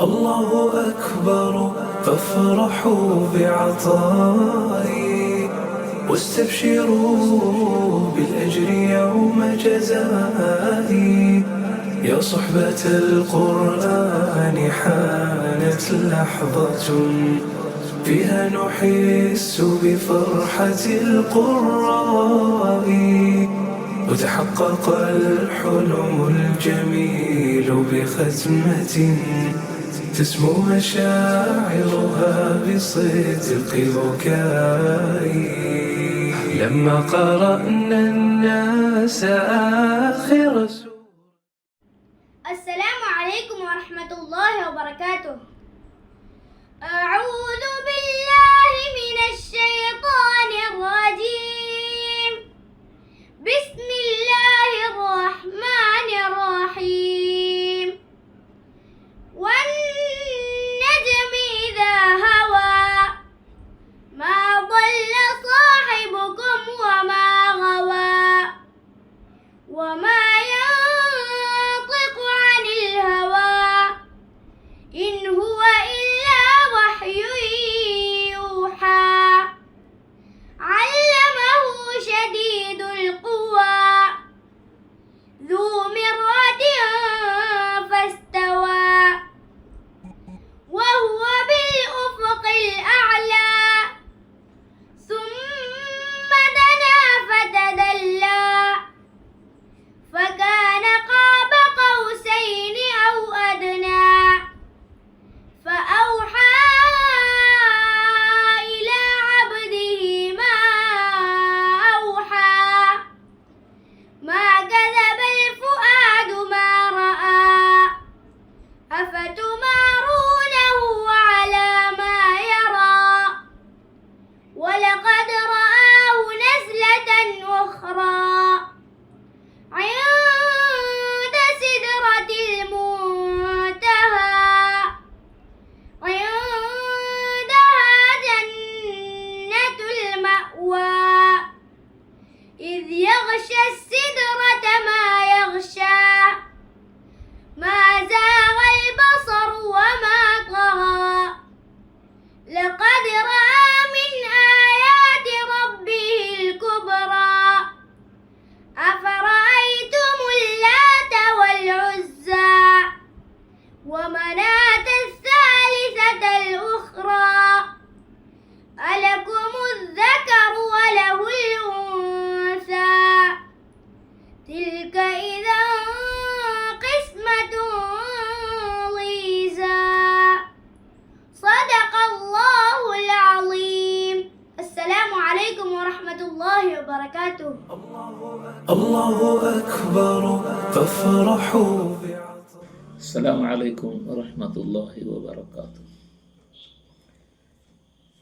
الله أكبر فافرحوا بعطائي واستبشروا بالأجر يوم جزائي. يا صحبة القرآن حانت لحظة فيها نحس بفرحة القراء. وتحقق الحلم الجميل بختمة تسمو مشاعرها بصدق بكائي لما قرأنا الناس آخر سورة. السلام عليكم ورحمة الله وبركاته. أعوذ بالله من الشيطان الرجيم.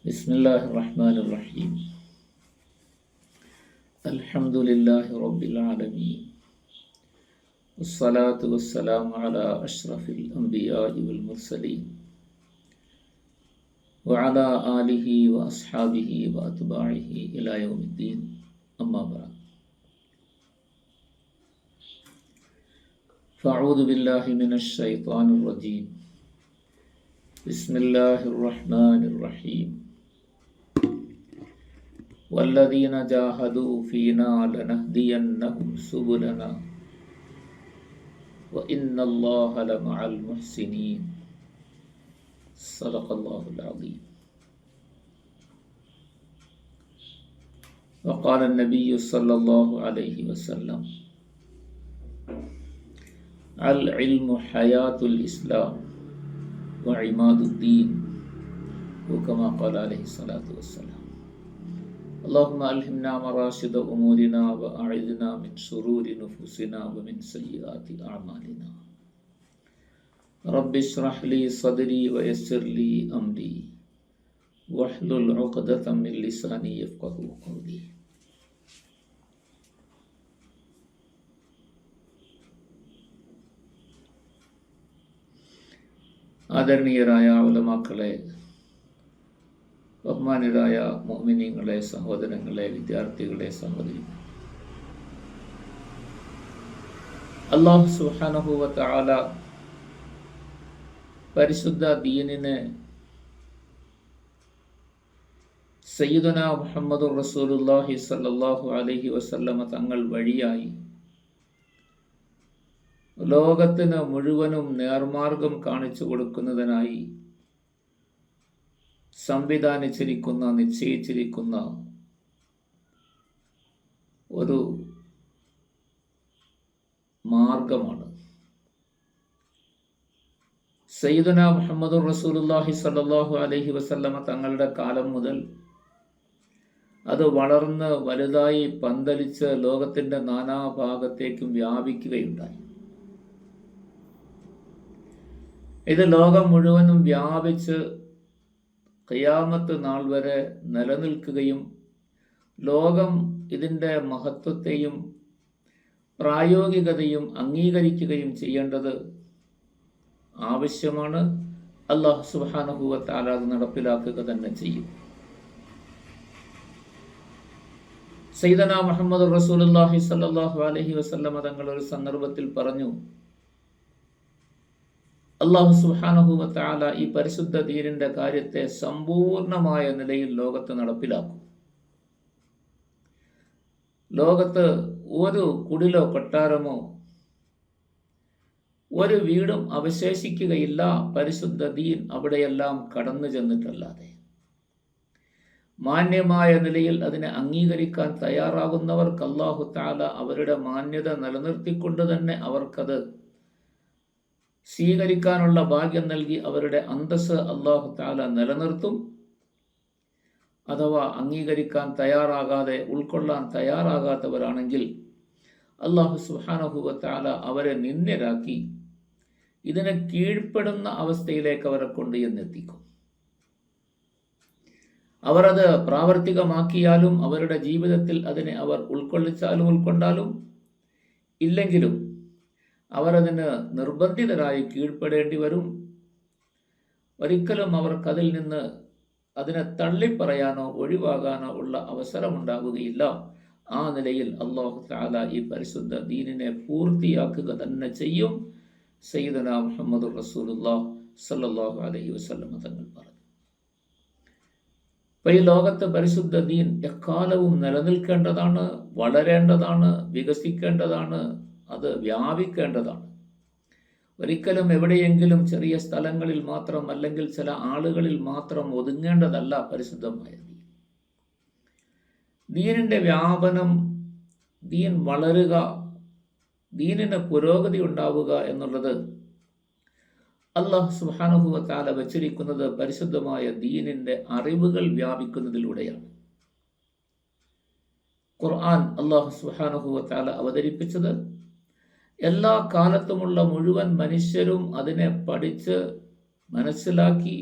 بسم الله الرحمن الرحيم. الحمد لله رب العالمين. والصلاة والسلام على أشرف الأنبياء والمرسلين. وعلى آله وأصحابه وأتباعه إلى يوم الدين. أما بعد. فأعوذ بالله من الشيطان الرجيم. بسم الله الرحمن الرحيم. والذين جاهدوا فينا لنهدينهم سبلنا. وإن الله لمع المحسنين. صدق الله العظيم. وقال النبي صلى الله عليه وسلم العلم حياة الإسلام وعماد الدين. وكما قال عليه الصلاة والسلام. اللهم ألهمنا مراشد أمورنا وأعذنا من شرور نفوسنا ومن سيئات أعمالنا رب اشرح لي صدري ويسر لي أمري واحلل عقدة من لساني يفقه قولي ആദരണീയരായ ഉലമാക്കളെ ബഹുമാനരായ മോമിനിയങ്ങളെ സഹോദരങ്ങളെ വിദ്യാർത്ഥികളെ സഹോദരി. അള്ളാഹു സുഹാനുഭൂവത്ത് ആല പരിശുദ്ധ ദീനിനെ സയ്യിദുന മുഹമ്മദ് റസൂലുല്ലാഹി സല്ലാഹു അലഹി വസല്ലമ തങ്ങൾ വഴിയായി ലോകത്തിന് മുഴുവനും നേർമാർഗം കാണിച്ചു കൊടുക്കുന്നതിനായി സംവിധാനിച്ചിരിക്കുന്ന നിശ്ചയിച്ചിരിക്കുന്ന ഒരു മാർഗമാണ്. സയ്യിദുന മുഹമ്മദ് റസൂലുല്ലാഹി സ്വല്ലല്ലാഹു അലൈഹി വസല്ലമ തങ്ങളുടെ കാലം മുതൽ അത് വളർന്ന് വലുതായി പന്തലിച്ച് ലോകത്തിന്റെ നാനാഭാഗത്തേക്കും വ്യാപിക്കുകയുണ്ടായി. ഇത് ലോകം മുഴുവനും വ്യാപിച്ച് ഖിയാമത്ത് നാൾ വരെ നിലനിൽക്കുകയും ലോകം ഇതിന്റെ മഹത്വത്തെയും പ്രായോഗികതയും അംഗീകരിക്കുകയും ചെയ്യേണ്ടത് ആവശ്യമാണ്. അള്ളാഹു സുബാനുഭൂവത്താൽ അത് നടപ്പിലാക്കുക തന്നെ ചെയ്യും. സൈദന മുഹമ്മദ് റസൂലുല്ലാഹി സല്ലല്ലാഹു അലൈഹി അലഹി തങ്ങൾ ഒരു സന്ദർഭത്തിൽ പറഞ്ഞു അള്ളാഹു സുബാനുഭൂവത്താല ഈ പരിശുദ്ധ ദീനിന്റെ കാര്യത്തെ സമ്പൂർണമായ നിലയിൽ ലോകത്ത് നടപ്പിലാക്കും. ലോകത്ത് ഒരു കുടിലോ കൊട്ടാരമോ ഒരു വീടും അവശേഷിക്കുകയില്ല. പരിശുദ്ധ ദീൻ അവിടെയെല്ലാം കടന്നു ചെന്നിട്ടല്ലാതെ. മാന്യമായ നിലയിൽ അതിനെ അംഗീകരിക്കാൻ തയ്യാറാകുന്നവർക്ക് അള്ളാഹു താല അവരുടെ മാന്യത നിലനിർത്തിക്കൊണ്ട് തന്നെ അവർക്കത് സ്വീകരിക്കാനുള്ള ഭാഗ്യം നൽകി അവരുടെ അന്തസ് അള്ളാഹു താല നിലനിർത്തും. അഥവാ അംഗീകരിക്കാൻ തയ്യാറാകാതെ ഉൾക്കൊള്ളാൻ തയ്യാറാകാത്തവരാണെങ്കിൽ അള്ളാഹു സുഹാനഹുവത്താല അവരെ നിന്ദ്യരാക്കി ഇതിനെ കീഴ്പ്പെടുന്ന അവസ്ഥയിലേക്ക് അവരെ കൊണ്ട് എന്നെത്തിക്കും അവർ അത് പ്രാവർത്തികമാക്കിയാലും അവരുടെ ജീവിതത്തിൽ അതിനെ അവർ ഉൾക്കൊള്ളിച്ചാലും ഉൾക്കൊണ്ടാലും ഇല്ലെങ്കിലും അവർ അതിന് നിർബന്ധിതരായി കീഴ്പ്പെടേണ്ടി വരും. ഒരിക്കലും അവർക്കതിൽ നിന്ന് അതിനെ തള്ളിപ്പറയാനോ ഒഴിവാകാനോ ഉള്ള അവസരമുണ്ടാവുകയില്ല. ആ നിലയിൽ അള്ളാഹു താല ഈ പരിശുദ്ധ ദീനിനെ പൂർത്തിയാക്കുക തന്നെ ചെയ്യും. സയ്യിദന മുഹമ്മദ് റസൂലുല്ലാ സല്ലാഹു അലൈഹി വസ്ലമ തങ്ങൾ പറഞ്ഞു. അപ്പൊ ഈ ലോകത്തെ പരിശുദ്ധ ദീൻ എക്കാലവും നിലനിൽക്കേണ്ടതാണ് വളരേണ്ടതാണ് വികസിക്കേണ്ടതാണ്. അത് വ്യാപിക്കേണ്ടതാണ്. ഒരിക്കലും എവിടെയെങ്കിലും ചെറിയ സ്ഥലങ്ങളിൽ മാത്രം അല്ലെങ്കിൽ ചില ആളുകളിൽ മാത്രം ഒതുങ്ങേണ്ടതല്ല പരിശുദ്ധമായ ദീൻ. ദീനിന്റെ വ്യാപനം ദീൻ വളരുക ദീനിന് പുരോഗതി ഉണ്ടാവുക എന്നുള്ളത് അള്ളാഹ് സുഹാനുഭവത്താല വച്ചിരിക്കുന്നത് പരിശുദ്ധമായ ദീനിന്റെ അറിവുകൾ വ്യാപിക്കുന്നതിലൂടെയാണ്. ഖുർആൻ അള്ളാഹു സുഹാനുഭവത്താല അവതരിപ്പിച്ചത് എല്ലാ കാലത്തുമുള്ള മുഴുവൻ മനുഷ്യരും അതിനെ പഠിച്ച് മനസ്സിലാക്കി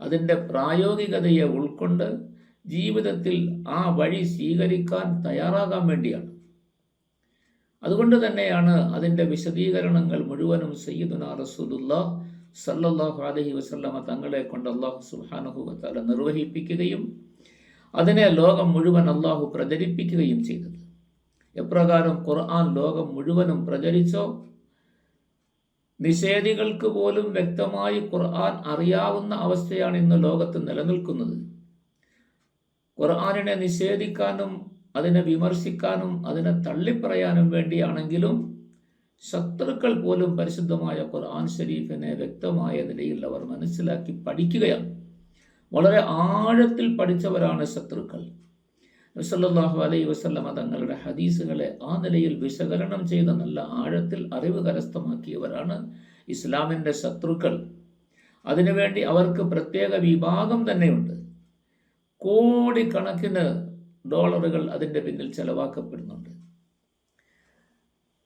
അതിന്റെ പ്രായോഗികതയെ ഉൾക്കൊണ്ട് ജീവിതത്തിൽ ആ വഴി സ്വീകരിക്കാൻ തയ്യാറാകാൻ വേണ്ടിയാണ്. അതുകൊണ്ട് തന്നെയാണ് അതിന്റെ വിശദീകരണങ്ങൾ മുഴുവനും സയ്യിദുന റസൂലുല്ലാ സല്ലല്ലാഹു അലഹി വസല്ലമ തങ്ങളെ കൊണ്ട് അള്ളാഹു സുബ്ഹാനഹു നിർവഹിപ്പിക്കുകയും അതിനെ ലോകം മുഴുവൻ അള്ളാഹു പ്രചരിപ്പിക്കുകയും ചെയ്തത്. എപ്രകാരം ഖുർആൻ ലോകം മുഴുവനും പ്രചരിച്ചോ? നിഷേധികൾക്ക് പോലും വ്യക്തമായി ഖുർആൻ അറിയാവുന്ന അവസ്ഥയാണ് ഇന്ന് ലോകത്ത് നിലനിൽക്കുന്നത്. ഖുർആാനിനെ നിഷേധിക്കാനും അതിനെ വിമർശിക്കാനും അതിനെ തള്ളിപ്പറയാനും വേണ്ടിയാണെങ്കിലും ശത്രുക്കൾ പോലും പരിശുദ്ധമായ ഖുർആൻ ഷരീഫിനെ വ്യക്തമായ നിലയിൽ അവർ മനസ്സിലാക്കി പഠിക്കുകയാണ്. വളരെ ആഴത്തിൽ പഠിച്ചവരാണ് ശത്രുക്കൾ. നസല്ലാഹു അലൈ വസല്ലമ തങ്ങളുടെ ഹദീസുകളെ ആ നിലയിൽ വിശകലനം ചെയ്ത നല്ല ആഴത്തിൽ അറിവ് കരസ്ഥമാക്കിയവരാണ് ഇസ്ലാമിന്റെ ശത്രുക്കൾ. അതിനുവേണ്ടി അവർക്ക് പ്രത്യേക വിഭാഗം തന്നെയുണ്ട്. കോടിക്കണക്കിന് ഡോളറുകൾ അതിന്റെ പിന്നിൽ ചെലവാക്കപ്പെടുന്നുണ്ട്.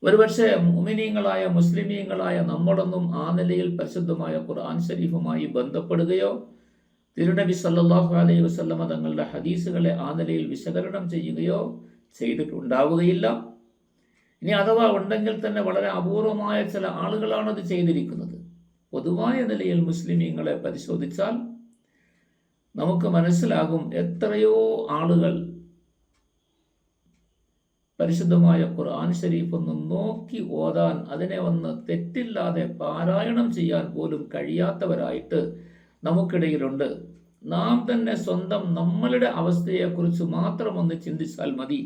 ഒരുപക്ഷെ മുമിനീങ്ങളായ മുസ്ലിമീങ്ങളായ നമ്മളൊന്നും ആ നിലയിൽ പരിശുദ്ധമായ ഖുർആൻ ഷരീഫുമായി ബന്ധപ്പെടുകയോ തിരുനബി സല്ലാഹു അലൈഹി വസല്ലമ തങ്ങളുടെ ഹദീസുകളെ ആ നിലയിൽ വിശകലനം ചെയ്യുകയോ ചെയ്തിട്ടുണ്ടാവുകയില്ല. ഇനി അഥവാ ഉണ്ടെങ്കിൽ തന്നെ വളരെ അപൂർവമായ ചില ആളുകളാണ് അത് ചെയ്തിരിക്കുന്നത്. പൊതുവായ നിലയിൽ മുസ്ലിമീങ്ങളെ പരിശോധിച്ചാൽ നമുക്ക് മനസ്സിലാകും എത്രയോ ആളുകൾ പരിശുദ്ധമായ ഖുർആൻ ഷരീഫ് ഒന്ന് നോക്കി ഓതാൻ അതിനെ ഒന്ന് തെറ്റില്ലാതെ പാരായണം ചെയ്യാൻ പോലും കഴിയാത്തവരായിട്ട് നമുക്കിടയിലുണ്ട്. നാം തന്നെ സ്വന്തം നമ്മളുടെ അവസ്ഥയെക്കുറിച്ച് മാത്രം ഒന്ന് ചിന്തിച്ചാൽ മതി.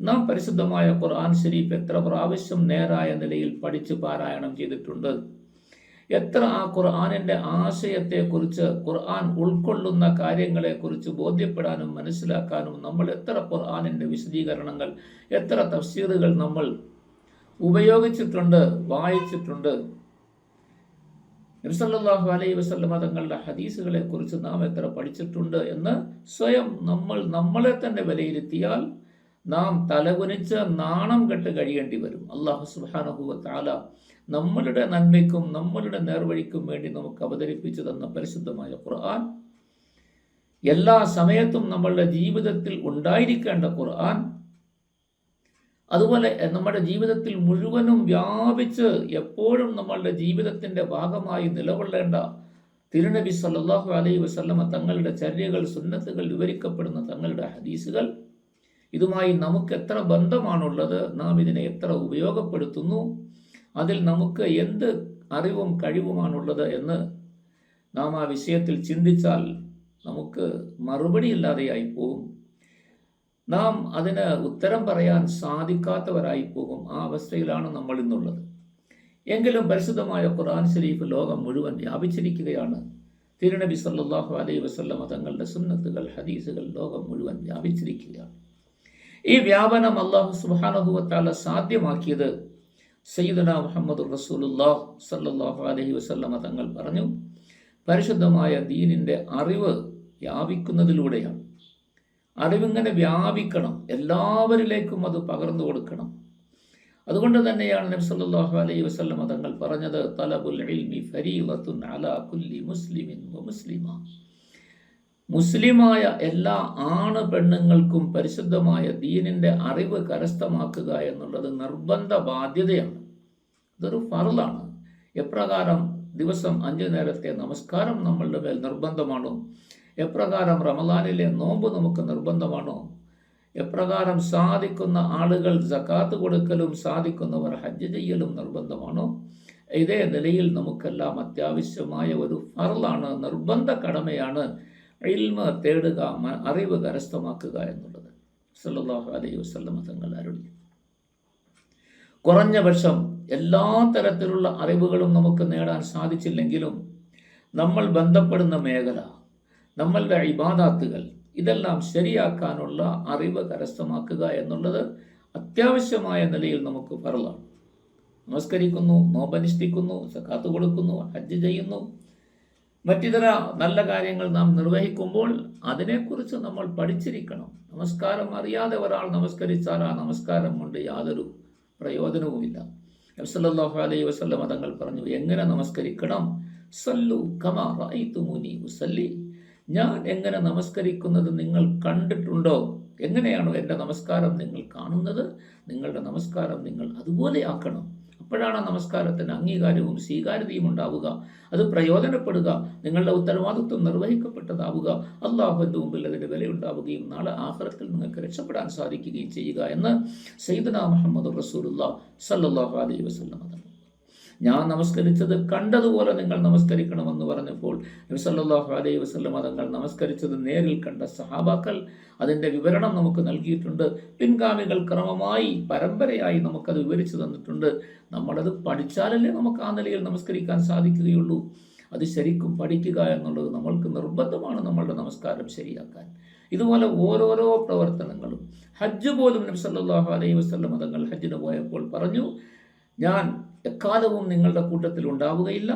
നാം പരിശുദ്ധമായ ഖുർആൻ ഷരീഫ് എത്ര പ്രാവശ്യം നേരായ നിലയിൽ പഠിച്ച് പാരായണം ചെയ്തിട്ടുണ്ട്. എത്ര ആ ഖുർആാനിന്റെ ആശയത്തെക്കുറിച്ച് ഖുർആൻ ഉൾക്കൊള്ളുന്ന കാര്യങ്ങളെക്കുറിച്ച് ബോധ്യപ്പെടാനും മനസ്സിലാക്കാനും നമ്മൾ എത്ര ഖുർആാനിന്റെ വിശദീകരണങ്ങൾ എത്ര തഫ്സീറുകൾ നമ്മൾ ഉപയോഗിച്ചിട്ടുണ്ട് വായിച്ചിട്ടുണ്ട്. നബ്സല്ലാഹു അലൈ വസല്ലമ തങ്ങളുടെ ഹദീസുകളെ കുറിച്ച് നാം എത്ര പഠിച്ചിട്ടുണ്ട് എന്ന് സ്വയം നമ്മൾ നമ്മളെ തന്നെ വിലയിരുത്തിയാൽ നാം തലകുനിച്ച് നാണം കെട്ട് കഴിയേണ്ടി വരും. അള്ളാഹു സുബാനഹുവ താല നമ്മളുടെ നന്മയ്ക്കും നമ്മളുടെ നേർവഴിക്കും വേണ്ടി നമുക്ക് അവതരിപ്പിച്ചു തന്ന പരിശുദ്ധമായ ഖുർആൻ. എല്ലാ സമയത്തും നമ്മളുടെ ജീവിതത്തിൽ ഉണ്ടായിരിക്കേണ്ട ഖുർആൻ. അതുപോലെ നമ്മുടെ ജീവിതത്തിൽ മുഴുവനും വ്യാപിച്ച് എപ്പോഴും നമ്മളുടെ ജീവിതത്തിന്റെ ഭാഗമായി നിലകൊള്ളേണ്ട തിരുനബി സല്ലാഹു അലൈഹി വസല്ലമ തങ്ങളുടെ ചര്യകൾ സുന്നത്തുകൾ വിവരിക്കപ്പെടുന്ന തങ്ങളുടെ ഹദീസുകൾ. ഇതുമായി നമുക്ക് എത്ര ബന്ധമാണുള്ളത് നാം ഇതിനെ എത്ര ഉപയോഗപ്പെടുത്തുന്നു അതിൽ നമുക്ക് എന്ത് അറിവും കഴിവുമാണുള്ളത് എന്ന് നാം ആ വിഷയത്തിൽ ചിന്തിച്ചാൽ നമുക്ക് മറുപടിയില്ലാതെയായി പോകും. നാം അതിന് ഉത്തരം പറയാൻ സാധിക്കാത്തവരായി പോകും ആ അവസ്ഥയിലാണ് നമ്മൾ ഇന്നുള്ളത്. എങ്കിലും പരിശുദ്ധമായ ഖുർആൻ ഷരീഫ് ലോകം മുഴുവൻ വ്യാപിച്ചിരിക്കുകയാണ്. തിരുനബി സല്ലാഹു അലൈഹി വസല്ലമ തങ്ങളുടെ സുന്നത്തുകൾ ഹദീസുകൾ ലോകം മുഴുവൻ വ്യാപിച്ചിരിക്കുകയാണ്. ഈ വ്യാപനം അള്ളാഹു സുബാനഹുവത്താല സാധ്യമാക്കിയത് സയ്യിദന മുഹമ്മദ് റസൂലുല്ലാഹ് സല്ലാഹു അലഹി വസല്ലമ തങ്ങൾ പറഞ്ഞു. പരിശുദ്ധമായ ദീനിന്റെ അറിവ് വ്യാപിക്കുന്നതിലൂടെയാണ്. അറിവിങ്ങനെ വ്യാപിക്കണം. എല്ലാവരിലേക്കും അത് പകർന്നു കൊടുക്കണം. അതുകൊണ്ട് തന്നെയാണ് നബി സല്ലല്ലാഹു അലൈഹി വസല്ലമ തങ്ങൾ പറഞ്ഞത് തലബുൽ ഇൽമി അലാ കുല്ലി മുസ്ലിമിൻ വ മുസ്ലിമ. മുസ്ലിമായ എല്ലാ ആണ് പെണ്ണുങ്ങൾക്കും പരിശുദ്ധമായ ദീനിന്റെ അറിവ് കരസ്ഥമാക്കുക എന്നുള്ളത് നിർബന്ധ ബാധ്യതയാണ്. ഇതൊരു ഫറലാണ് എപ്രകാരം ദിവസം അഞ്ചു നേരത്തെ നമസ്കാരം നമ്മളുടെ മേൽ നിർബന്ധമാണോ? എപ്രകാരം റമദാനിലെ നോമ്പ് നമുക്ക് നിർബന്ധമാണോ? എപ്രകാരം സാധിക്കുന്ന ആളുകൾ ജക്കാത്ത് കൊടുക്കലും സാധിക്കുന്നവർ ഹജ്ജ് ചെയ്യലും നിർബന്ധമാണോ? ഇതേ നിലയിൽ നമുക്കെല്ലാം അത്യാവശ്യമായ ഒരു ഫറലാണ് നിർബന്ധ കടമയാണ് ഇൽമ തേടുക അറിവ് കരസ്ഥമാക്കുക എന്നുള്ളത്. സല്ലല്ലാഹു അലൈഹി വസല്ലമ തങ്ങൾ അരുളി. കുറഞ്ഞ പക്ഷം എല്ലാ തരത്തിലുള്ള അറിവുകളും നമുക്ക് നേടാൻ സാധിച്ചില്ലെങ്കിലും നമ്മൾ ബന്ധപ്പെടുന്ന മേഖല നമ്മളുടെ ഇബാദാത്തുകൾ ഇതെല്ലാം ശരിയാക്കാനുള്ള അറിവ് കരസ്ഥമാക്കുക എന്നുള്ളത് അത്യാവശ്യമായ നിലയിൽ നമുക്ക് പറയാം നമസ്കരിക്കുന്നു നോമ്പനുഷ്ഠിക്കുന്നു സക്കാത്ത് കൊടുക്കുന്നു ഹജ്ജ് ചെയ്യുന്നു. മറ്റിതര നല്ല കാര്യങ്ങൾ നാം നിർവഹിക്കുമ്പോൾ അതിനെക്കുറിച്ച് നമ്മൾ പഠിച്ചിരിക്കണം. നമസ്കാരം അറിയാതെ ഒരാൾ നമസ്കരിച്ചാൽ ആ നമസ്കാരം കൊണ്ട് യാതൊരു പ്രയോജനവുമില്ല. നബ്സല്ലാഹു അലൈഹി വസല്ലം തങ്ങൾ പറഞ്ഞു എങ്ങനെ നമസ്കരിക്കണം? സല്ലു കമാ റഅയ്തുമുനി ഉസല്ലി. ഞാൻ എങ്ങനെ നമസ്കരിക്കുന്നത് നിങ്ങൾ കണ്ടിട്ടുണ്ടോ? എങ്ങനെയാണോ എന്റെ നമസ്കാരം നിങ്ങൾ കാണുന്നത്? നിങ്ങളുടെ നമസ്കാരം നിങ്ങൾ അതുപോലെ ആക്കണം. അപ്പോഴാണ് നമസ്കാരത്തിന് അംഗീകാരവും സ്വീകാര്യതയും ഉണ്ടാവുക. അത് പ്രയോജനപ്പെടുക. നിങ്ങളുടെ ഉത്തരവാദിത്വം നിർവഹിക്കപ്പെട്ടതാവുക. അള്ളാഹുവിന്റെ മുമ്പിൽ അതിന്റെ വിലയുണ്ടാവുകയും നാളെ ആഹ്റത്തിൽ നിങ്ങൾക്ക് രക്ഷപ്പെടാൻ സാധിക്കുകയും ചെയ്യുക എന്ന് സൈദന മുഹമ്മദ് റസൂലുള്ള സല്ലാഹു അലൈഹി തങ്ങൾ ഞാൻ നമസ്കരിച്ചത് കണ്ടതുപോലെ നിങ്ങൾ നമസ്കരിക്കണമെന്ന് പറഞ്ഞപ്പോൾ നബി സല്ലല്ലാഹു അലൈഹി വസ്ലമ തങ്ങൾ നമസ്കരിച്ചത് നേരിൽ കണ്ട സഹാബാക്കൾ അതിന്റെ വിവരണം നമുക്ക് നൽകിയിട്ടുണ്ട്. പിൻഗാമികൾ ക്രമമായി പരമ്പരയായി നമുക്കത് വിവരിച്ചു തന്നിട്ടുണ്ട്. നമ്മളത് പഠിച്ചാലല്ലേ നമുക്ക് ആ നിലയിൽ നമസ്കരിക്കാൻ സാധിക്കുകയുള്ളൂ. അത് ശരിക്കും പഠിക്കുക എന്നുള്ളത് നമ്മൾക്ക് നിർബന്ധമാണ് നമ്മളുടെ നമസ്കാരം ശരിയാക്കാൻ. ഇതുപോലെ ഓരോരോ പ്രവർത്തനങ്ങളും. ഹജ്ജ് പോലും നബി സല്ലല്ലാഹു അലൈഹി വസ്ലം തങ്ങൾ ഹജ്ജിന് പോയപ്പോൾ പറഞ്ഞു ഞാൻ എക്കാലവും നിങ്ങളുടെ കൂട്ടത്തിൽ ഉണ്ടാവുകയില്ല.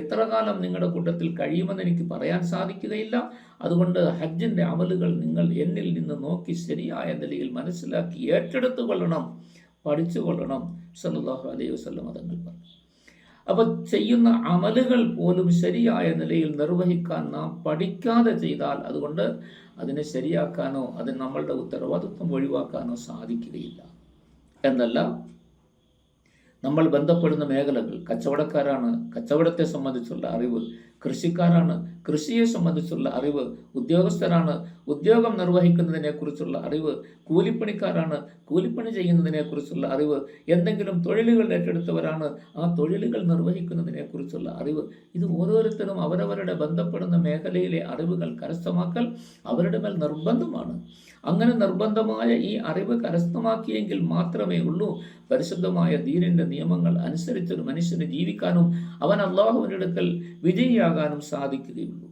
എത്ര കാലം നിങ്ങളുടെ കൂട്ടത്തിൽ കഴിയുമെന്ന് എനിക്ക് പറയാൻ സാധിക്കുകയില്ല. അതുകൊണ്ട് ഹജ്ജിന്റെ അമലുകൾ നിങ്ങൾ എന്നിൽ നിന്ന് നോക്കി ശരിയായ നിലയിൽ മനസ്സിലാക്കി ഏറ്റെടുത്തു കൊള്ളണം പഠിച്ചു കൊള്ളണം സല്ലല്ലാഹു അലൈഹി വസല്ലം അതങ്ങൾ പറഞ്ഞു. അപ്പോൾ ചെയ്യുന്ന അമലുകൾ പോലും ശരിയായ നിലയിൽ നിർവഹിക്കാൻ നാം പഠിക്കാതെ ചെയ്താൽ അതുകൊണ്ട് അതിനെ ശരിയാക്കാനോ അതിന് നമ്മളുടെ ഉത്തരവാദിത്വം ഒഴിവാക്കാനോ സാധിക്കുകയില്ല. എന്നല്ല നമ്മൾ ബന്ധപ്പെടുന്ന മേഖലകൾ കച്ചവടക്കാരാണ് കച്ചവടത്തെ സംബന്ധിച്ചുള്ള അറിവ് കൃഷിക്കാരാണ് കൃഷിയെ സംബന്ധിച്ചുള്ള അറിവ് ഉദ്യോഗസ്ഥരാണ് ഉദ്യോഗം നിർവഹിക്കുന്നതിനെക്കുറിച്ചുള്ള അറിവ് കൂലിപ്പണിക്കാരാണ് കൂലിപ്പണി ചെയ്യുന്നതിനെക്കുറിച്ചുള്ള അറിവ് എന്തെങ്കിലും തൊഴിലുകൾ ഏറ്റെടുത്തവരാണ് ആ തൊഴിലുകൾ നിർവഹിക്കുന്നതിനെക്കുറിച്ചുള്ള അറിവ്. ഇത് ഓരോരുത്തരും അവരവരുടെ ബന്ധപ്പെടുന്ന മേഖലയിലെ അറിവുകൾ കരസ്ഥമാക്കൽ അവരുടെ മേൽ നിർബന്ധമാണ്. അങ്ങനെ നിർബന്ധമായ ഈ അറിവ് കരസ്ഥമാക്കിയെങ്കിൽ മാത്രമേ ഉള്ളൂ. പരിശുദ്ധമായ ദീനിന്റെ നിയമങ്ങൾ അനുസരിച്ചൊരു മനുഷ്യന് ജീവിക്കാനും അവൻ അള്ളാഹുവിന്റെ അടുക്കൽ വിജയിയാകാനും സാധിക്കുകയുള്ളൂ.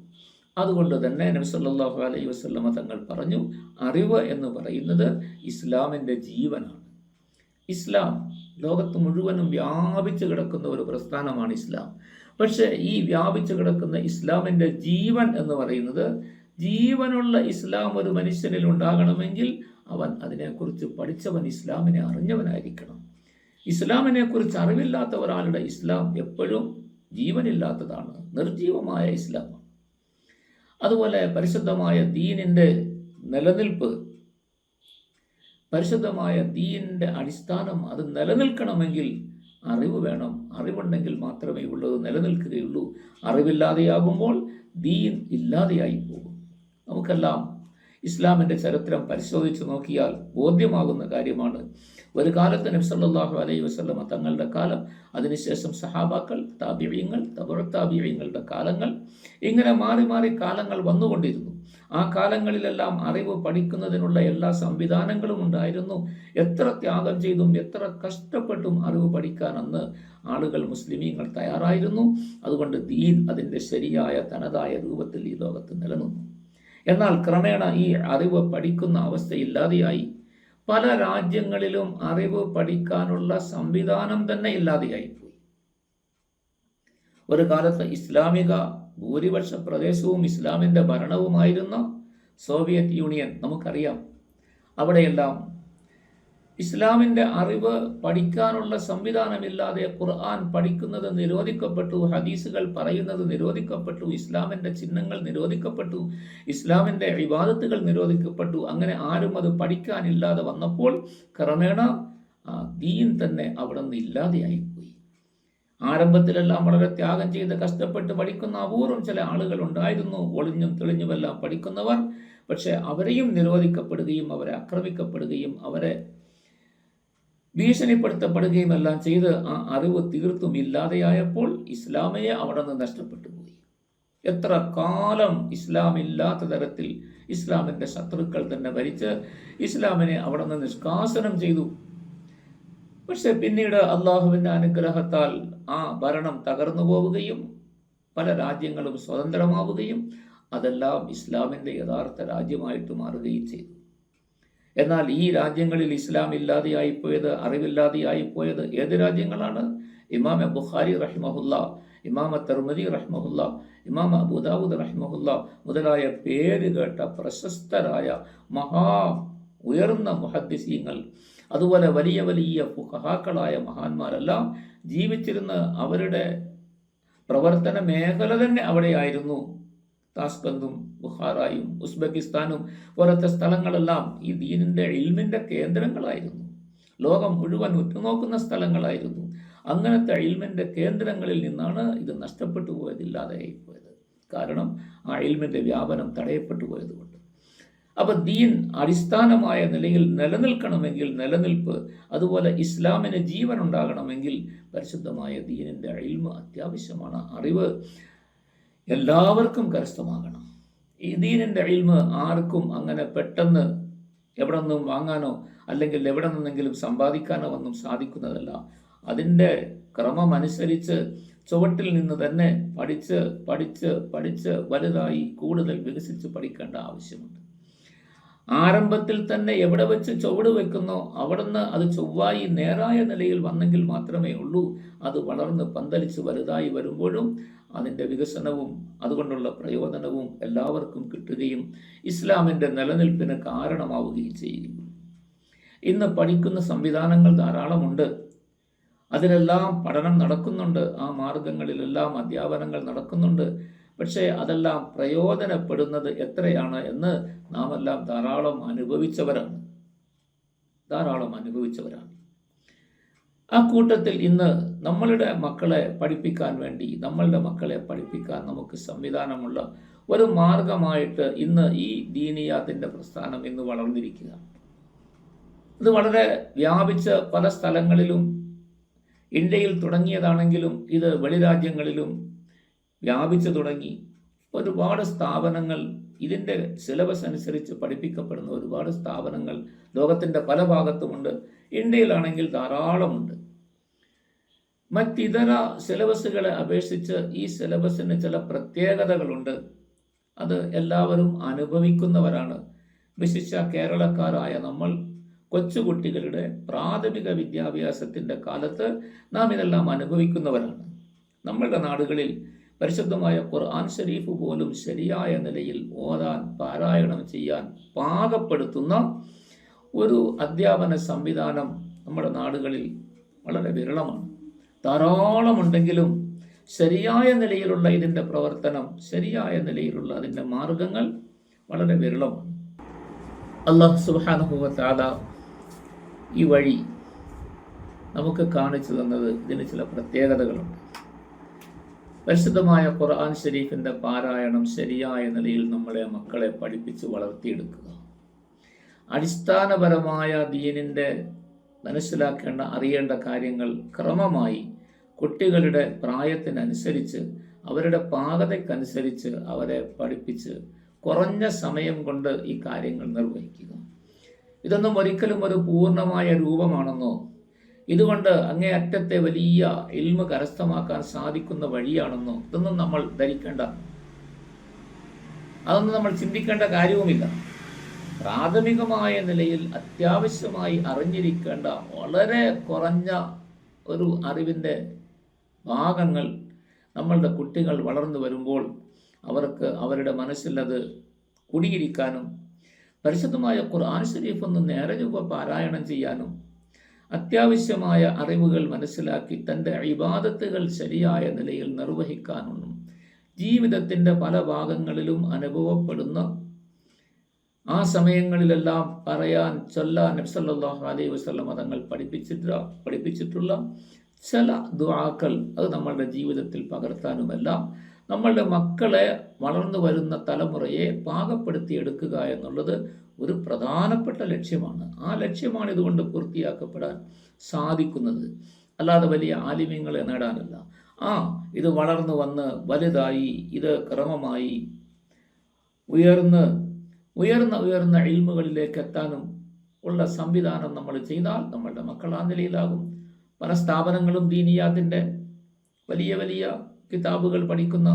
അതുകൊണ്ട് തന്നെ നബി സല്ലല്ലാഹു അലൈഹി വസല്ലമ തങ്ങൾ പറഞ്ഞു അറിവ് എന്ന് പറയുന്നത് ഇസ്ലാമിന്റെ ജീവനാണ്. ഇസ്ലാം ലോകത്ത് മുഴുവനും വ്യാപിച്ചു കിടക്കുന്ന ഒരു പ്രസ്ഥാനമാണ് ഇസ്ലാം. പക്ഷേ ഈ വ്യാപിച്ചു കിടക്കുന്ന ഇസ്ലാമിന്റെ ജീവൻ എന്ന് പറയുന്നത് ജീവനുള്ള ഇസ്ലാം ഒരു മനുഷ്യനിൽ ഉണ്ടാകണമെങ്കിൽ അവൻ അതിനെക്കുറിച്ച് പഠിച്ചവൻ ഇസ്ലാമിനെ അറിഞ്ഞവനായിരിക്കണം. ഇസ്ലാമിനെക്കുറിച്ച് അറിവില്ലാത്ത ഒരാളുടെ ഇസ്ലാം എപ്പോഴും ജീവനില്ലാത്തതാണ് നിർജീവമായ ഇസ്ലാം അതുപോലെ പരിശുദ്ധമായ ദീനിന്റെ നിലനിൽപ്പ് പരിശുദ്ധമായ ദീനിന്റെ അടിസ്ഥാനം അത് നിലനിൽക്കണമെങ്കിൽ അറിവ് വേണം. അറിവുണ്ടെങ്കിൽ മാത്രമേ ഉള്ളത് നിലനിൽക്കുകയുള്ളൂ. അറിവില്ലാതെയാകുമ്പോൾ ദീൻ ഇല്ലാതെയായി പോകും. നമുക്കെല്ലാം ഇസ്ലാമിന്റെ ചരിത്രം പരിശോധിച്ച് നോക്കിയാൽ ബോധ്യമാകുന്ന കാര്യമാണ്. ഒരു കാലത്ത് നബി സല്ലല്ലാഹു അലൈഹി വസല്ലമ തങ്ങളുടെ കാലം അതിനുശേഷം സഹാബാക്കൾ താബിയങ്ങൾ തബുറത്താബിയങ്ങളുടെ കാലങ്ങൾ ഇങ്ങനെ മാറി മാറി കാലങ്ങൾ വന്നുകൊണ്ടിരുന്നു. ആ കാലങ്ങളിലെല്ലാം അറിവ് പഠിക്കുന്നതിനുള്ള എല്ലാ സംവിധാനങ്ങളും ഉണ്ടായിരുന്നു. എത്ര ത്യാഗം ചെയ്തും എത്ര കഷ്ടപ്പെട്ടും അറിവ് പഠിക്കാൻ അന്ന് ആളുകൾ മുസ്ലിമീങ്ങൾ തയ്യാറായിരുന്നു. അതുകൊണ്ട് ദീൻ അതിന്റെ ശരിയായ തനതായ രൂപത്തിൽ ഈ ലോകത്ത് നിലനിന്നു. എന്നാൽ ക്രമേണ ഈ അറിവ് പഠിക്കുന്ന അവസ്ഥ അവസ്ഥയില്ലാതെയായി. പല രാജ്യങ്ങളിലും അറിവ് പഠിക്കാനുള്ള സംവിധാനം തന്നെ ഇല്ലാതെയായി പോയി ഒരു കാലത്ത് ഇസ്ലാമിക ഭൂരിപക്ഷ പ്രദേശവും ഇസ്ലാമിന്റെ ഭരണവുമായിരുന്ന സോവിയറ്റ് യൂണിയൻ നമുക്കറിയാം. അവിടെയെല്ലാം ഇസ്ലാമിന്റെ അറിവ് പഠിക്കാനുള്ള സംവിധാനമില്ലാതെ ഖുർആൻ പഠിക്കുന്നത് നിരോധിക്കപ്പെട്ടു ഹദീസുകൾ പറയുന്നത് നിരോധിക്കപ്പെട്ടു ഇസ്ലാമിന്റെ ചിഹ്നങ്ങൾ നിരോധിക്കപ്പെട്ടു ഇസ്ലാമിന്റെ വിവാദത്തുകൾ നിരോധിക്കപ്പെട്ടു അങ്ങനെ ആരും അത് പഠിക്കാനില്ലാതെ വന്നപ്പോൾ ക്രമേണ ദീൻ തന്നെ അവിടെ നിന്ന് ഇല്ലാതെയായിപ്പോയി. ആരംഭത്തിലെല്ലാം വളരെ ത്യാഗം ചെയ്ത് കഷ്ടപ്പെട്ട് പഠിക്കുന്ന അപൂർവം ചില ആളുകൾ ഉണ്ടായിരുന്നു ഒളിഞ്ഞും തെളിഞ്ഞുമെല്ലാം പഠിക്കുന്നവർ പക്ഷേ അവരെയും നിരോധിക്കപ്പെടുകയും അവരെ ആക്രമിക്കപ്പെടുകയും അവരെ ഭീഷണിപ്പെടുത്തപ്പെടുകയും എല്ലാം ചെയ്ത് ആ അറിവ് തീർത്തും ഇല്ലാതെയായപ്പോൾ ഇസ്ലാമയെ അവിടെ നിന്ന് നഷ്ടപ്പെട്ടു പോയി. എത്ര കാലം ഇസ്ലാം ഇല്ലാത്ത തരത്തിൽ ഇസ്ലാമിന്റെ ശത്രുക്കൾ തന്നെ ഭരിച്ച് ഇസ്ലാമിനെ അവിടെ നിന്ന് നിഷ്കാസനം ചെയ്തു. പക്ഷെ പിന്നീട് അള്ളാഹുവിന്റെ അനുഗ്രഹത്താൽ ആ ഭരണം തകർന്നു പോവുകയും പല രാജ്യങ്ങളും സ്വതന്ത്രമാവുകയും അതെല്ലാം ഇസ്ലാമിന്റെ യഥാർത്ഥ രാജ്യമായിട്ട് മാറുകയും ചെയ്തു. എന്നാൽ ഈ രാജ്യങ്ങളിൽ ഇസ്ലാം ഇല്ലാതെയായിപ്പോയത് അറിവില്ലാതെയായിപ്പോയത് ഏത് രാജ്യങ്ങളാണ്? ഇമാമ ബുഖാരി റഹ്മഹുല്ല ഇമാമ തെർമതി റഹ്മഹുല്ല ഇമാമ അബുദാവുദ് റഹ്മഹുല്ല മുതലായ പേര് കേട്ട പ്രശസ്തരായ മഹാ ഉയർന്ന മുഹദ്ദിസീങ്ങൾ അതുപോലെ വലിയ വലിയ ഫുഹാക്കളായ മഹാന്മാരെല്ലാം ജീവിച്ചിരുന്ന അവരുടെ പ്രവർത്തന മേഖല തന്നെ അവിടെയായിരുന്നു. താസ്കന്തും ബുഹാറായും ഉസ്ബെക്കിസ്ഥാനും പോലത്തെ സ്ഥലങ്ങളെല്ലാം ഈ ദീനിന്റെ ഇൽമിന്റെ കേന്ദ്രങ്ങളായിരുന്നു. ലോകം മുഴുവൻ ഉറ്റുനോക്കുന്ന സ്ഥലങ്ങളായിരുന്നു. അങ്ങനത്തെ ഇൽമിന്റെ കേന്ദ്രങ്ങളിൽ നിന്നാണ് ഇത് നഷ്ടപ്പെട്ടു പോയത് ഇല്ലാതെയായി പോയത്. കാരണം ആ ഇൽമിന്റെ വ്യാപനം തടയപ്പെട്ടു പോയതുകൊണ്ട്. അപ്പോൾ ദീൻ അടിസ്ഥാനമായ നിലയിൽ നിലനിൽക്കണമെങ്കിൽ നിലനിൽപ്പ് അതുപോലെ ഇസ്ലാമിന് ജീവൻ ഉണ്ടാകണമെങ്കിൽ പരിശുദ്ധമായ ദീനിന്റെ ഇൽമ അത്യാവശ്യമാണ്. അറിവ് എല്ലാവർക്കും കരസ്ഥമാകണം. ഈ ദീനിന്റെ ഇൽമ ആർക്കും അങ്ങനെ പെട്ടെന്ന് എവിടെ നിന്നും വാങ്ങാനോ അല്ലെങ്കിൽ എവിടെ നിന്നെങ്കിലും സമ്പാദിക്കാനോ ഒന്നും സാധിക്കുന്നതല്ല. അതിന്റെ ക്രമം അനുസരിച്ച് ചുവട്ടിൽ നിന്ന് തന്നെ പഠിച്ച് പഠിച്ച് പഠിച്ച് വലുതായി കൂടുതൽ വികസിച്ച് പഠിക്കേണ്ട ആവശ്യമുണ്ട്. ആരംഭത്തിൽ തന്നെ എവിടെ വെച്ച് ചുവട് വെക്കുന്നോ അവിടുന്ന് അത് ചൊവ്വായി നേരായ നിലയിൽ വന്നെങ്കിൽ മാത്രമേ ഉള്ളൂ. അത് വളർന്ന് പന്തലിച്ച് വലുതായി വരുമ്പോഴും അതിന്റെ വികസനവും അതുകൊണ്ടുള്ള പ്രയോജനവും എല്ലാവർക്കും കിട്ടുകയും ഇസ്ലാമിന്റെ നിലനിൽപ്പിന് കാരണമാവുകയും ചെയ്യും. ഇന്ന് പഠിക്കുന്ന സംവിധാനങ്ങൾ ധാരാളമുണ്ട്. അതിലെല്ലാം പഠനം നടക്കുന്നുണ്ട്. ആ മാർഗങ്ങളിലെല്ലാം അധ്യാപനങ്ങൾ നടക്കുന്നുണ്ട്. പക്ഷേ അതെല്ലാം പ്രയോജനപ്പെടുന്നത് എത്രയാണ് എന്ന് നാം എല്ലാം ധാരാളം അനുഭവിച്ചവരാണ്. ധാരാളം അനുഭവിച്ചവരാണ്. ആ കൂട്ടത്തിൽ ഇന്ന് നമ്മളുടെ മക്കളെ പഠിപ്പിക്കാൻ വേണ്ടി നമ്മളുടെ മക്കളെ പഠിപ്പിക്കാൻ നമുക്ക് സംവിധാനമുള്ള ഒരു മാർഗമായിട്ട് ഇന്ന് ഈ ദീനിയാത്തിന്റെ പ്രസ്ഥാനം ഇന്ന് വളർന്നിരിക്കുക. ഇത് വളരെ വ്യാപിച്ച പല സ്ഥലങ്ങളിലും ഇന്ത്യയിൽ തുടങ്ങിയതാണെങ്കിലും ഇത് വെളിരാജ്യങ്ങളിലും വ്യാപിച്ചു തുടങ്ങി. ഒരുപാട് സ്ഥാപനങ്ങൾ ഇതിന്റെ സിലബസ് അനുസരിച്ച് പഠിപ്പിക്കപ്പെടുന്ന ഒരുപാട് സ്ഥാപനങ്ങൾ ലോകത്തിന്റെ പല ഭാഗത്തുമുണ്ട്. ഇന്ത്യയിലാണെങ്കിൽ ധാരാളമുണ്ട്. മറ്റിതര സിലബസുകളെ അപേക്ഷിച്ച് ഈ സിലബസിന് ചില പ്രത്യേകതകളുണ്ട്. അത് എല്ലാവരും അനുഭവിക്കുന്നവരാണ്. വിശിഷ്ട കേരളക്കാരായ നമ്മൾ കൊച്ചുകുട്ടികളുടെ പ്രാഥമിക വിദ്യാഭ്യാസത്തിന്റെ കാലത്ത് നാം ഇതെല്ലാം അനുഭവിക്കുന്നവരാണ്. നമ്മളുടെ നാടുകളിൽ പരിശുദ്ധമായ ഖുർആൻ ഷരീഫ് പോലും ശരിയായ നിലയിൽ ഓതാൻ പാരായണം ചെയ്യാൻ പാകപ്പെടുത്തുന്ന ഒരു അധ്യാപന സംവിധാനം നമ്മുടെ നാടുകളിൽ വളരെ വിരളമാണ്. ധാരാളമുണ്ടെങ്കിലും ശരിയായ നിലയിലുള്ള ഇതിന്റെ പ്രവർത്തനം ശരിയായ നിലയിലുള്ള അതിന്റെ മാർഗങ്ങൾ വളരെ വിരളമാണ്. അള്ളാഹു സുബാനുഭവത്താല ഈ വഴി നമുക്ക് കാണിച്ചു തന്നത് ഇതിന് ചില പ്രത്യേകതകളുണ്ട്. പരിശുദ്ധമായ ഖുർആൻ ഷെരീഫിന്റെ പാരായണം ശരിയായ നിലയിൽ നമ്മളെ മക്കളെ പഠിപ്പിച്ച് വളർത്തിയെടുക്കുക. അടിസ്ഥാനപരമായ ദീനിന്റെ മനസ്സിലാക്കേണ്ട അറിയേണ്ട കാര്യങ്ങൾ ക്രമമായി കുട്ടികളുടെ പ്രായത്തിനനുസരിച്ച് അവരുടെ പാകതയ്ക്കനുസരിച്ച് അവരെ പഠിപ്പിച്ച് കുറഞ്ഞ സമയം കൊണ്ട് ഈ കാര്യങ്ങൾ നിർവഹിക്കുക. ഇതൊന്നും ഒരിക്കലും ഒരു പൂർണമായ രൂപമാണെന്നോ ഇതുകൊണ്ട് അങ്ങേ അറ്റത്തെ വലിയ ഇൽമ കരസ്ഥമാക്കാൻ സാധിക്കുന്ന വഴിയാണെന്നോ ഇതൊന്നും നമ്മൾ ധരിക്കേണ്ട അതൊന്നും നമ്മൾ ചിന്തിക്കേണ്ട കാര്യവുമില്ല. പ്രാഥമികമായ നിലയിൽ അത്യാവശ്യമായി അറിഞ്ഞിരിക്കേണ്ട വളരെ കുറഞ്ഞ ഒരു അറിവിന്റെ ഭാഗങ്ങൾ നമ്മളുടെ കുട്ടികൾ വളർന്നു വരുമ്പോൾ അവർക്ക് അവരുടെ മനസ്സിലത് കുടിയിരിക്കാനും പരിശുദ്ധമായ ഖുർആൻ ഷരീഫ് ഒന്ന് നേരെ രൂപ പാരായണം ചെയ്യാനും അത്യാവശ്യമായ അറിവുകൾ മനസ്സിലാക്കി തന്റെ ഇബാദത്തുകൾ ശരിയായ നിലയിൽ നിർവഹിക്കാനും ജീവിതത്തിന്റെ പല ഭാഗങ്ങളിലും അനുഭവപ്പെടുന്ന ആ സമയങ്ങളിലെല്ലാം പറയാൻ ചൊല്ലാൻ നബ്സല്ലാഹു അലൈഹി വസ്ലം തങ്ങൾ പഠിപ്പിച്ചിട്ട് പഠിപ്പിച്ചിട്ടുള്ള ചില ദുആക്കൾ അത് നമ്മളുടെ ജീവിതത്തിൽ പകർത്താനുമല്ല. നമ്മളുടെ മക്കളെ വളർന്നു വരുന്ന തലമുറയെ പാകപ്പെടുത്തിയെടുക്കുക എന്നുള്ളത് ഒരു പ്രധാനപ്പെട്ട ലക്ഷ്യമാണ്. ആ ലക്ഷ്യമാണ് ഇതുകൊണ്ട് പൂർത്തിയാക്കപ്പെടാൻ സാധിക്കുന്നത്. അല്ലാതെ വലിയ ആലിമ്യങ്ങളെ നേടാനല്ല. ആ ഇത് വളർന്നു വന്ന് വലുതായി ഇത് ക്രമമായി ഉയർന്ന് ഉയർന്ന ഉയർന്ന ഇൽമുകളിലേക്ക് എത്താനും ഉള്ള സംവിധാനം നമ്മൾ ചെയ്താൽ നമ്മളുടെ മക്കൾ ആ നിലയിലാകും. പല സ്ഥാപനങ്ങളും ദീനിയാത്തിന്റെ വലിയ വലിയ കിതാബുകൾ പഠിക്കുന്ന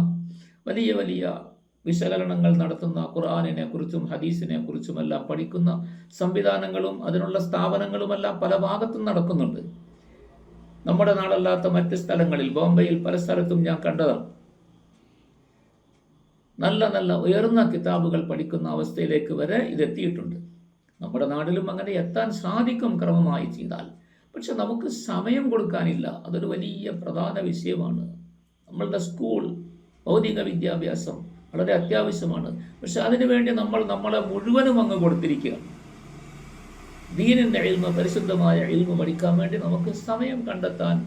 വലിയ വലിയ വിശകലനങ്ങൾ നടത്തുന്ന ഖുർആാനിനെ കുറിച്ചും ഹദീസിനെ കുറിച്ചുമെല്ലാം പഠിക്കുന്ന സംവിധാനങ്ങളും അതിനുള്ള സ്ഥാപനങ്ങളുമെല്ലാം പല ഭാഗത്തും നടക്കുന്നുണ്ട്. നമ്മുടെ നാടല്ലാത്ത മറ്റ് സ്ഥലങ്ങളിൽ ബോംബെയിൽ പല സ്ഥലത്തും ഞാൻ കണ്ടതാണ്. നല്ല നല്ല ഉയർന്ന കിതാബുകൾ പഠിക്കുന്ന അവസ്ഥയിലേക്ക് വരെ ഇതെത്തിയിട്ടുണ്ട്. നമ്മുടെ നാട്ടിലും അങ്ങനെ എത്താൻ സാധിക്കും ക്രമമായി ചെയ്താൽ. പക്ഷെ നമുക്ക് സമയം കൊടുക്കാനില്ല. അതൊരു വലിയ പ്രധാന വിഷയമാണ്. നമ്മളുടെ സ്കൂൾ ഭൗതിക വിദ്യാഭ്യാസം വളരെ അത്യാവശ്യമാണ്. പക്ഷെ അതിനുവേണ്ടി നമ്മൾ നമ്മളെ മുഴുവനും അങ്ങ് കൊടുത്തിരിക്കുകയാണ് ദീനിന്റെ എഴുമ പരിശുദ്ധമായ എഴുമ പഠിക്കാൻ വേണ്ടി നമുക്ക് സമയം കണ്ടെത്താൻ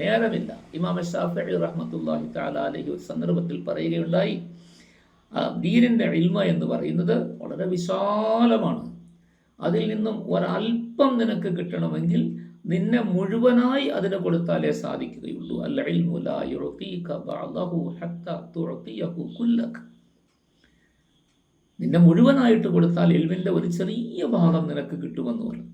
നേരമില്ല. ഇമാമ ഷാഫി റഹ്മത്തുല്ലാഹി താലാലഹി ഒരു സന്ദർഭത്തിൽ പറയുകയുണ്ടായി ദീനിന്റെ എഴുമ എന്ന് പറയുന്നത് വളരെ വിശാലമാണ്. അതിൽ നിന്നും ഒരൽപ്പം നിനക്ക് കിട്ടണമെങ്കിൽ നിന്നെ മുഴുവനായി അതിന് കൊടുത്താലേ സാധിക്കുകയുള്ളൂ. നിന്നെ മുഴുവനായിട്ട് കൊടുത്താൽ എൽമിന്റെ ഒരു ചെറിയ ഭാഗം നിനക്ക് കിട്ടുമെന്ന് പറഞ്ഞു.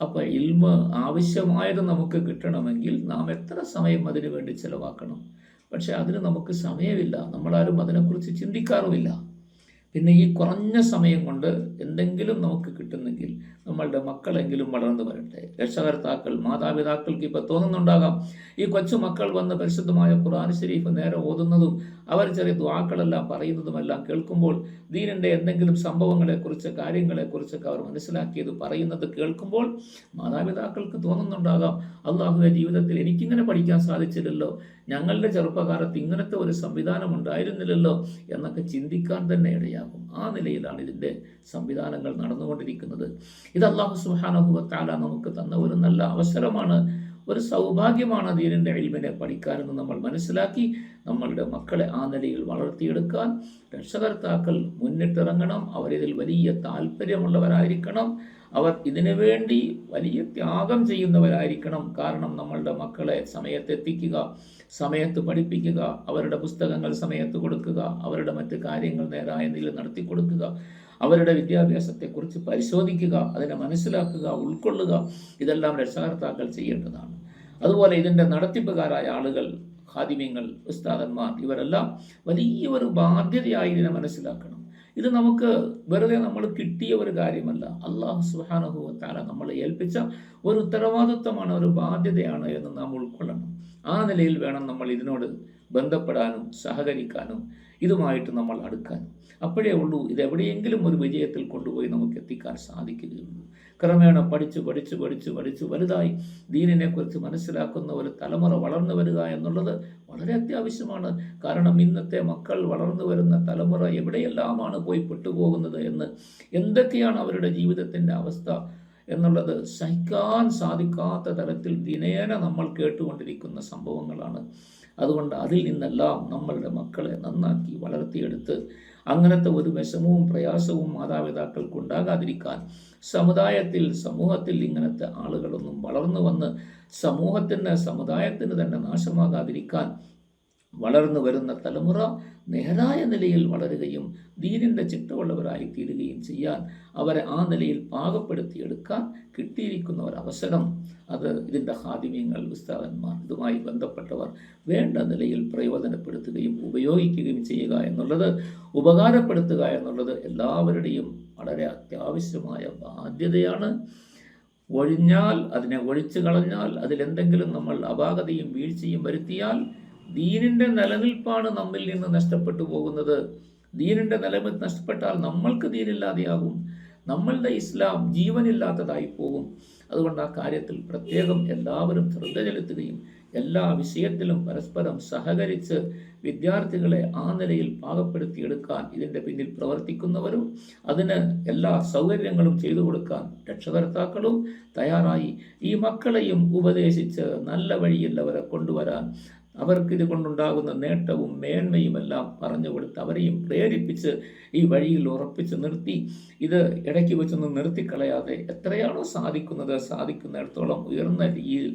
അപ്പോൾ ഇൽമ ആവശ്യമായത് നമുക്ക് കിട്ടണമെങ്കിൽ നാം എത്ര സമയം അതിനു വേണ്ടി ചിലവാക്കണം? പക്ഷെ അതിന് നമുക്ക് സമയമില്ല. നമ്മളാരും അതിനെക്കുറിച്ച് ചിന്തിക്കാറുമില്ല. പിന്നെ ഈ കുറഞ്ഞ സമയം കൊണ്ട് എന്തെങ്കിലും നമുക്ക് കിട്ടുന്നെങ്കിൽ നമ്മളുടെ മക്കളെങ്കിലും വളർന്നു വരട്ടെ. രക്ഷകർത്താക്കൾ മാതാപിതാക്കൾക്ക് ഇപ്പോൾ തോന്നുന്നുണ്ടാകാം. ഈ കൊച്ചു മക്കൾ വന്ന് പരിശുദ്ധമായ ഖുർആൻ ഷരീഫ് നേരെ ഓതുന്നതും അവർ ചെറിയ ദ്വാക്കളെല്ലാം പറയുന്നതുമെല്ലാം കേൾക്കുമ്പോൾ ദീനിന്റെ എന്തെങ്കിലും സംഭവങ്ങളെക്കുറിച്ച് കാര്യങ്ങളെക്കുറിച്ചൊക്കെ അവർ മനസ്സിലാക്കിയത് പറയുന്നത് കേൾക്കുമ്പോൾ മാതാപിതാക്കൾക്ക് തോന്നുന്നുണ്ടാകാം അള്ളാഹുവിന്റെ ജീവിതത്തിൽ എനിക്കിങ്ങനെ പഠിക്കാൻ സാധിച്ചില്ലല്ലോ ഞങ്ങളുടെ ചെറുപ്പകാലത്ത് ഇങ്ങനത്തെ ഒരു സംവിധാനം ഉണ്ടായിരുന്നില്ലല്ലോ എന്നൊക്കെ ചിന്തിക്കാൻ തന്നെ ഇടയാകും. ആ നിലയിലാണ് ഇതിന്റെ സംവിധാനങ്ങൾ നടന്നുകൊണ്ടിരിക്കുന്നത്. ഇത് അള്ളാഹു സുഹാനുഭവത്താല നമുക്ക് തന്ന ഒരു നല്ല അവസരമാണ്. ഒരു സൗഭാഗ്യമാണ് ദീനിന്റെ ഇൽമിനെ പഠിക്കാനെന്ന് നമ്മൾ മനസ്സിലാക്കി നമ്മളുടെ മക്കളെ ആ നിലയിൽ വളർത്തിയെടുക്കാൻ. രക്ഷകർത്താക്കൾ മുന്നിട്ടിറങ്ങണം. അവരിതിൽ വലിയ താല്പര്യമുള്ളവരായിരിക്കണം. അവർ ഇതിനു വേണ്ടി വലിയ ത്യാഗം ചെയ്യുന്നവരായിരിക്കണം. കാരണം നമ്മളുടെ മക്കളെ സമയത്തെത്തിക്കുക സമയത്ത് പഠിപ്പിക്കുക അവരുടെ പുസ്തകങ്ങൾ സമയത്ത് കൊടുക്കുക അവരുടെ മറ്റ് കാര്യങ്ങൾ നേരായ നിലയിൽ നടത്തി കൊടുക്കുക അവരുടെ വിദ്യാഭ്യാസത്തെക്കുറിച്ച് പരിശോധിക്കുക അതിനെ മനസ്സിലാക്കുക ഉൾക്കൊള്ളുക ഇതെല്ലാം രക്ഷകർത്താക്കൾ ചെയ്യേണ്ടതാണ്. അതുപോലെ ഇതിന്റെ നടത്തിപ്പുകാരായ ആളുകൾ ഖാദിമ്യങ്ങൾ ഉസ്താദന്മാർ ഇവരെല്ലാം വലിയ ഒരു ബാധ്യതയായി ഇതിനെ മനസ്സിലാക്കണം. ഇത് നമുക്ക് വെറുതെ നമ്മൾ കിട്ടിയ ഒരു കാര്യമല്ല. അള്ളാഹു സുഹാനുഭവത്താല നമ്മളെ ഏൽപ്പിച്ച ഒരു ഉത്തരവാദിത്വമാണ് ഒരു ബാധ്യതയാണ് എന്ന് നാം ഉൾക്കൊള്ളണം. ആ നിലയിൽ വേണം നമ്മൾ ഇതിനോട് ബന്ധപ്പെടാനും സഹകരിക്കാനും. ഇതുമായിട്ട് നമ്മൾ അടുക്കാൻ. അപ്പോഴേ ഉള്ളൂ ഇത് എവിടെയെങ്കിലും ഒരു വിജയത്തിൽ കൊണ്ടുപോയി നമുക്ക് എത്തിക്കാൻ സാധിക്കുകയുള്ളൂ. ക്രമേണ പഠിച്ചു പഠിച്ചു പഠിച്ചു പഠിച്ച് വലുതായി ദീനിനെക്കുറിച്ച് മനസ്സിലാക്കുന്ന ഒരു തലമുറ വളർന്നു വരിക എന്നുള്ളത് വളരെ അത്യാവശ്യമാണ്. കാരണം ഇന്നത്തെ മക്കൾ വളർന്നു വരുന്ന തലമുറ എവിടെയെല്ലാമാണ് പോയി പെട്ടുപോകുന്നത് എന്ന് എന്തൊക്കെയാണ് അവരുടെ ജീവിതത്തിന്റെ അവസ്ഥ എന്നുള്ളത് സഹിക്കാൻ സാധിക്കാത്ത തരത്തിൽ ദിനേന നമ്മൾ കേട്ടുകൊണ്ടിരിക്കുന്ന സംഭവങ്ങളാണ്. അതുകൊണ്ട് അതിൽ നിന്നെല്ലാം നമ്മളുടെ മക്കളെ നന്നാക്കി വളർത്തിയെടുത്ത് അങ്ങനത്തെ ഒരു വിഷമവും പ്രയാസവും മാതാപിതാക്കൾക്ക് ഉണ്ടാകാതിരിക്കാൻ സമുദായത്തിൽ സമൂഹത്തിൽ ഇങ്ങനത്തെ ആളുകളൊന്നും വളർന്നു വന്ന് സമൂഹത്തിന് സമുദായത്തിന് തന്നെ നാശമാകാതിരിക്കാൻ വളർന്നു വരുന്ന തലമുറ നേരായ നിലയിൽ വളരുകയും ദീനിന്റെ ചിട്ടമുള്ളവരായി തീരുകയും ചെയ്യാൻ അവരെ ആ നിലയിൽ പാകപ്പെടുത്തിയെടുക്കാൻ കിട്ടിയിരിക്കുന്ന ഒരവസരം. അത് ഇതിന്റെ ഹാദിമ്യങ്ങൾ ഉസ്താദന്മാർ ഇതുമായി ബന്ധപ്പെട്ടവർ വേണ്ട നിലയിൽ പ്രയോജനപ്പെടുത്തുകയും ഉപയോഗിക്കുകയും ചെയ്യുക എന്നുള്ളത് ഉപകാരപ്പെടുത്തുക എന്നുള്ളത് എല്ലാവരുടെയും വളരെ അത്യാവശ്യമായ ബാധ്യതയാണ്. ഒഴിഞ്ഞാൽ അതിനെ ഒഴിച്ചു കളഞ്ഞാൽ അതിലെന്തെങ്കിലും നമ്മൾ അപാകതയും വീഴ്ചയും വരുത്തിയാൽ ദീനിന്റെ നിലനിൽപ്പാണ് നമ്മിൽ നിന്ന് നഷ്ടപ്പെട്ടു പോകുന്നത്. ദീനിന്റെ നിലനിൽപ്പ് നഷ്ടപ്പെട്ടാൽ നമ്മൾക്ക് ദീനില്ലാതെയാകും നമ്മളുടെ ഇസ്ലാം ജീവനില്ലാത്തതായി പോകും. അതുകൊണ്ട് ആ കാര്യത്തിൽ പ്രത്യേകം എല്ലാവരും ശ്രദ്ധ ചെലുത്തുകയും എല്ലാ വിഷയത്തിലും പരസ്പരം സഹകരിച്ച് വിദ്യാർത്ഥികളെ ആ നിലയിൽ പാകപ്പെടുത്തിയെടുക്കാൻ ഇതിന്റെ പിന്നിൽ പ്രവർത്തിക്കുന്നവരും അതിന് എല്ലാ സൗകര്യങ്ങളും ചെയ്തു കൊടുക്കാൻ രക്ഷകർത്താക്കളും തയ്യാറായി. ഈ മക്കളെയും ഉപദേശിച്ച് നല്ല വഴിയിൽ അവരെ കൊണ്ടുവരാൻ അവർക്ക് ഇത് കൊണ്ടുണ്ടാകുന്ന നേട്ടവും മേന്മയുമെല്ലാം പറഞ്ഞു കൊടുത്ത് അവരെയും പ്രേരിപ്പിച്ച് ഈ വഴിയിൽ ഉറപ്പിച്ച് നിർത്തി ഇത് ഇടയ്ക്ക് വെച്ചൊന്നും നിർത്തിക്കളയാതെ എത്രയാണോ സാധിക്കുന്നത് സാധിക്കുന്നിടത്തോളം ഉയർന്ന രീതിയിൽ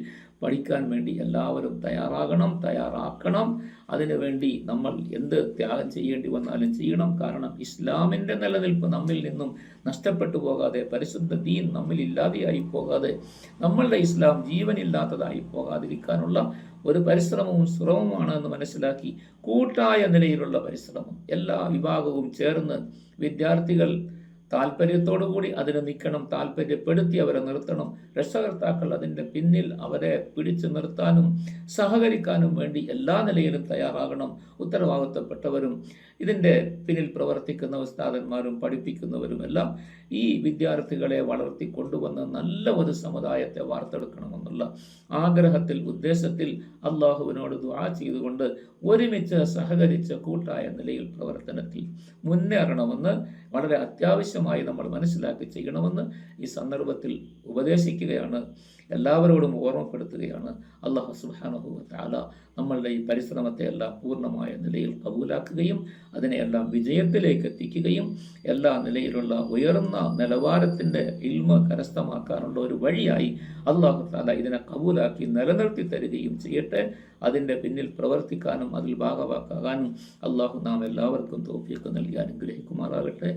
പഠിക്കാൻ വേണ്ടി എല്ലാവരും തയ്യാറാകണം തയ്യാറാക്കണം. അതിനുവേണ്ടി നമ്മൾ എന്ത് ത്യാഗം ചെയ്യേണ്ടി വന്നാലും ചെയ്യണം. കാരണം ഇസ്ലാമിന്റെ നിലനിൽപ്പ് നമ്മിൽ നിന്നും നഷ്ടപ്പെട്ടു പോകാതെ പരിശുദ്ധ ദീൻ നമ്മിൽ ഇല്ലാതെയായി പോകാതെ നമ്മളുടെ ഇസ്ലാം ജീവനില്ലാത്തതായി പോകാതിരിക്കാനുള്ള ഒരു പരിശ്രമവും ശ്രമവുമാണ് എന്ന് മനസ്സിലാക്കി കൂട്ടായ നിലയിലുള്ള പരിശ്രമം. എല്ലാ വിഭാഗവും ചേർന്ന് വിദ്യാർത്ഥികൾ താല്പര്യത്തോടു കൂടി അതിന് നിൽക്കണം താല്പര്യപ്പെടുത്തി അവരെ നിർത്തണം. രക്ഷകർത്താക്കൾ അതിന്റെ പിന്നിൽ അവരെ പിടിച്ചു നിർത്താനും സഹകരിക്കാനും വേണ്ടി എല്ലാ നിലയിലും തയ്യാറാകണം. ഉത്തരവാദിത്തപ്പെട്ടവരും ഇതിന്റെ പിന്നിൽ പ്രവർത്തിക്കുന്ന ഉസ്താദന്മാരും പഠിപ്പിക്കുന്നവരും എല്ലാം ഈ വിദ്യാർത്ഥികളെ വളർത്തി കൊണ്ടുവന്ന് നല്ല ഒരു സമുദായത്തെ വാർത്തെടുക്കണമെന്നുള്ള ആഗ്രഹത്തിൽ ഉദ്ദേശത്തിൽ അള്ളാഹുവിനോട് ദുആ ചെയ്തുകൊണ്ട് ഒരുമിച്ച് സഹകരിച്ച് കൂട്ടായ നിലയിൽ പ്രവർത്തനത്തിൽ മുന്നേറണമെന്ന് വളരെ അത്യാവശ്യമായി നമ്മൾ മനസ്സിലാക്കി ചെയ്യണമെന്ന് ഈ സന്ദർഭത്തിൽ ഉപദേശിക്കുകയാണ്. എല്ലാവരോടും ഓർമ്മപ്പെടുത്തുകയാണ്. അള്ളാഹു സുബാനഹു താല നമ്മളുടെ ഈ പരിശ്രമത്തെ എല്ലാം പൂർണമായ നിലയിൽ കബൂലാക്കുകയും അതിനെയെല്ലാം വിജയത്തിലേക്ക് എത്തിക്കുകയും എല്ലാ നിലയിലുള്ള ഉയർന്ന നിലവാരത്തിന്റെ ഇൽമ കരസ്ഥമാക്കാനുള്ള ഒരു വഴിയായി അള്ളാഹു താല ഇതിനെ കബൂലാക്കി നിലനിർത്തി തരികയും ചെയ്യട്ടെ. അതിന്റെ പിന്നിൽ പ്രവർത്തിക്കാനും അതിൽ ഭാഗമാക്കാനും അള്ളാഹു നാം എല്ലാവർക്കും തോഫിയൊക്കെ നൽകി അനുഗ്രഹിക്കുമാറാകട്ടെ.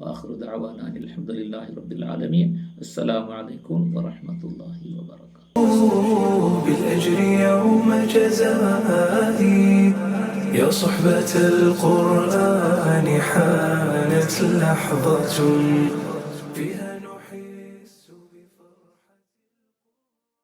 وآخر دعوانا أن الحمد لله رب العالمين. السلام عليكم ورحمة الله وبركاته. بالأجر يوم جزائي يا صحبة القرآن حانت لحظة